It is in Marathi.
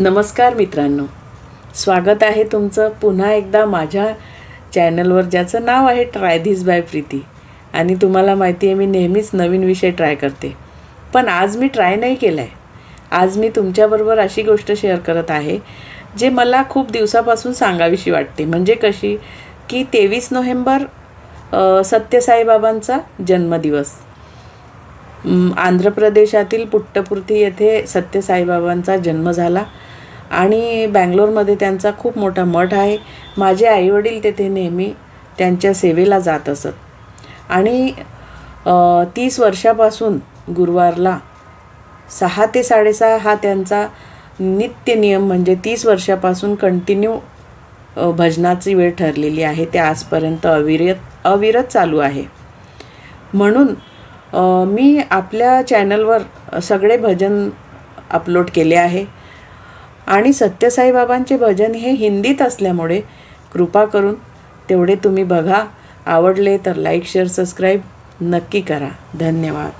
नमस्कार मित्रांनो. स्वागत आहे तुमचं पुन्हा एकदा माझ्या चॅनलवर ज्याचं नाव आहे ट्राय धीस बाय प्रीती आणि तुम्हाला माहिती आहे मी नेहमीच नवीन विषय ट्राय करते. पण आज मी ट्राय नाही केला आहे आज मी तुमच्याबरोबर अशी गोष्ट शेअर करत आहे जे मला खूप दिवसापासून सांगावीशी वाटते. म्हणजे कशी? की तेवीस नोव्हेंबर सत्यसाईबाबांचा जन्मदिवस. आंध्र प्रदेशातील पुट्टपुर्ती येथे सत्यसाईबाबांचा जन्म झाला. आणि बँगलोरमध्ये त्यांचा खूप मोठा मठ आहे. माझे आईवडील तेथे नेहमी त्यांच्या सेवेला जात असत. आणि तीस वर्षापासून गुरुवारला सहा ते साडेसहा हा त्यांचा नित्य नियम म्हणजे तीस वर्षापासून कंटिन्यू भजनाची वेळ ठरलेली आहे. ते आजपर्यंत अविरत अविरत चालू आहे. म्हणून मी आपल्या चॅनलवर सगळे भजन अपलोड केले आहे. आणि सत्यसाईबाबांचे भजन हे हिंदीत असल्यामुळे कृपा करून तेवढे तुम्ही बघा. आवडले तर लाईक शेअर सबस्क्राईब नक्की करा. धन्यवाद.